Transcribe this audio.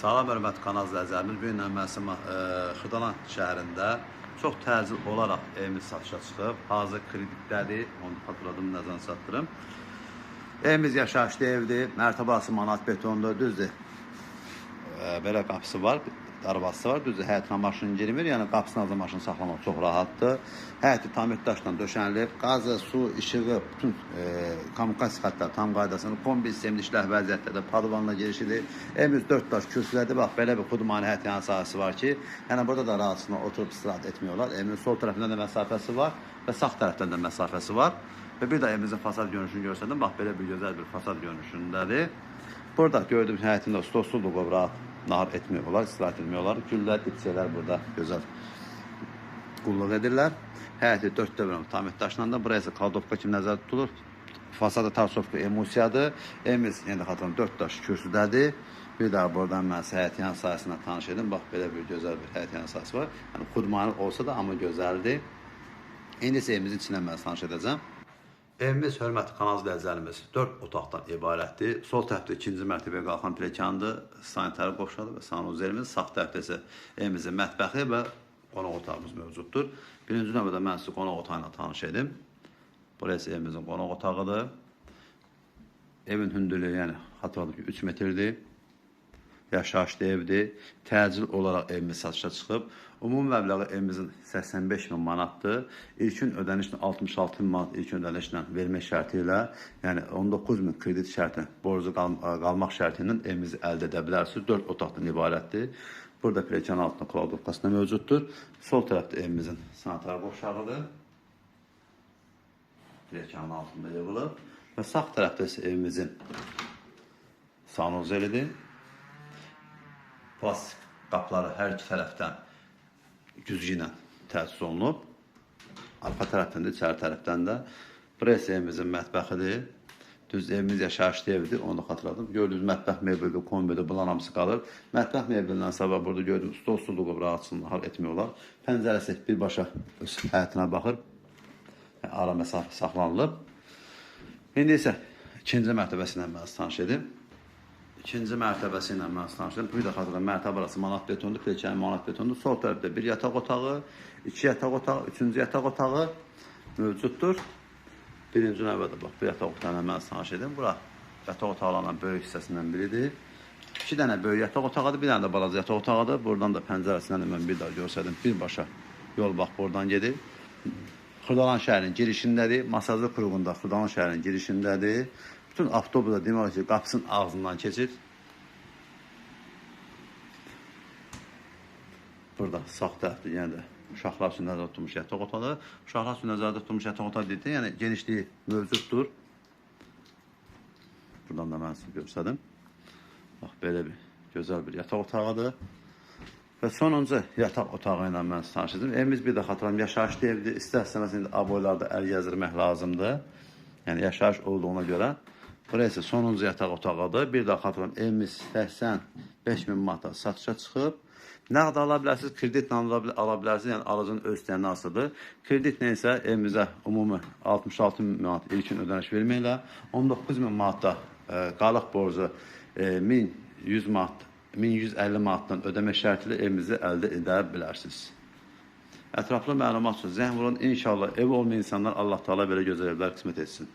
Salam hörmətli kanal izləyicilərimiz. Bu gün məsim Xırdalan şəhərində çox təcil olaraq evimiz satışa çıxıb. Hazır kreditdədir. Onu faturadım nəzərə çatdırım. Evimiz yaşayışlı evdir. Mərtəbəsi manat betondur, düzdür. Ə, belə qapısı var, darvazası var. Düzdür, həyətinə maşın girmir. Yəni qapısına da maşın saxlamaq çox rahatdır. Həyəti tam daşla döşənilib. Qazı, su, işığı, bütün e, kommunikasiya xəttləri tam qaydasında. Kombi sistemli işləh vəziyyətdədir. Padvanla girişidir. Evimiz 4 daş kürsülərdir. Bax, belə bir xudmani həyət yan sahəsi var ki, yəni burada da rahatçılıqla oturub istirahət etmiyorlar. Evimizin sol tərəfində də məsafəsi var və sağ tərəfdən də məsafəsi var. Və bir də evimizin fasad görünüşünü görsədim. Bax, belə bir gözəl bir fasad görünüşündədir. Burada gördüyüm həyətində stolsuzluq var, rahat nahar etmiyorlar, istirahət etmiyorlar. Güllər, dipçələr burada gözəl qulluq edirlər. Həyəti 4 dövrəm tamir daşla da buraya isə kaldovka kimi nəzərdə tutulur. Fasada tarsovka emulsiyadır. Evimiz yenə də xatırlam 4 daş kürsüdədir. Bir daha buradan mən sizə həyət yan sahəsində tanış edim. Bax belə bir gözəl bir həyət yan sahəsi var. Yəni xudmani olsa da amma gözəldir. İndi isə evimizin içindən mən tanış edəcəm. Evimiz hörmətli kanal izləyicilərimiz 4 otaqdan ibarətdir. Sol tərəfdə ikinci mərtəbəyə qalxan pilləkəndir, sanitar qoşuladır və sanuzerimiz. Sağ tərəfdə isə evimizin mətbəxi və qonaq otağımız mövcuddur. Birinci növbədə mən sizi qonaq otağı tanış edim. Burası evimizin qonaq otağıdır. Evin hündürlüyü yəni xatırladım ki 3 metrdir. Yaşayışlı evdir. Təcil olaraq evimiz satışa çıxıb. Ümumi məbləği evimizin 85 min manatdır. İlkin ödənişlə 66 min manat ilkin ödənişlə vermək şərti ilə, yəni 19 min kredit şərti, borcu qal qalmaq şərti ilə evimizi əldə edə bilərsiniz. 4 otaqdan ibarətdir. Burada pilləkən altında klavdovkası da mövcuddur. Sol tərəfdə evimizin sanitar qovşağıdır. Pilləkənin altında yığılıb. Və sağ tərəfdə isə evimizin sanuzelidir. Plastik qapıları hər iki tərəfdən güzgü ilə təchiz olunub. Arxa tərəfdən də, içəri tərəfdən də. Burası evimizin mətbəxidir. Düz evimiz yaşayışlı evdir, onu xatırladım. Gördüyünüz mətbəx mebeli, kombidə bunlar hamısı qalır. Mətbəx mebelindən sabah burada gördüyünüz stol suluğu rahatçılığını hal etmiyorlar. Pəncərəsi birbaşa öz həyətinə baxır. Ara məsafə saxlanılıb. İndi isə ikinci mərtəbəsi ilə mən tanış edim. İkinci mərtəbəsi ilə mən edim. Bir də xatırlayın, mərtəbə arası manat betondur, pilləkən manat betondur. Sol tərəfdə bir yataq otağı, iki yataq otağı, üçüncü yataq otağı mövcuddur. Birinci növbədə bax, bu yataq otağına mən tanış edim. Bura yataq otaqlarının böyük hissəsindən biridir. İki dənə böyük yataq otağıdır, bir dənə də balaca yataq otağıdır. Buradan da pəncərəsindən də mən bir daha görsədim. Birbaşa yol bax buradan gedir. Xırdalan şəhərin girişindədir. Masajlı qurğunda Xırdalan şəhərin girişindədir. Bütün avtobus da demək ki, qapısının ağzından keçir. Burada sağ tərəfdə yenə də uşaqlar üçün nəzərdə tutulmuş yataq otağı. Uşaqlar üçün nəzərdə tutulmuş yataq otağı dedik, yəni genişliyi mövcuddur. Buradan da mən sizə göstərdim. Bax belə bir gözəl bir yataq otağıdır. Və sonuncu yataq otağı ilə mən sizi tanış edim. Evimiz bir də xatırlam yaşayışlı evdir. İstər-istəməz indi aboylarda əl gəzdirmək lazımdır. Yəni yaşayış olduğuna görə. Burası sonuncu yataq otağıdır. Bir də xatırlam evimiz 85 min manata satışa çıxıb. Nəqd ala bilərsiniz, kreditlə ala, bilər, ala bilərsiniz. Yəni alıcının öz istəyinə asılıdır. Kreditlə isə evimizə ümumi 66 min manat ilkin ödəniş verməklə 19 min manatda e, qalıq borcu e, 1100 manat 1150 manatdan ödəmə şərti ilə evimizi əldə edə bilərsiniz. Məlumat üçün zəng vurun. İnşallah ev olmayan insanlar Allah Taala belə gözəl evlər qismət etsin.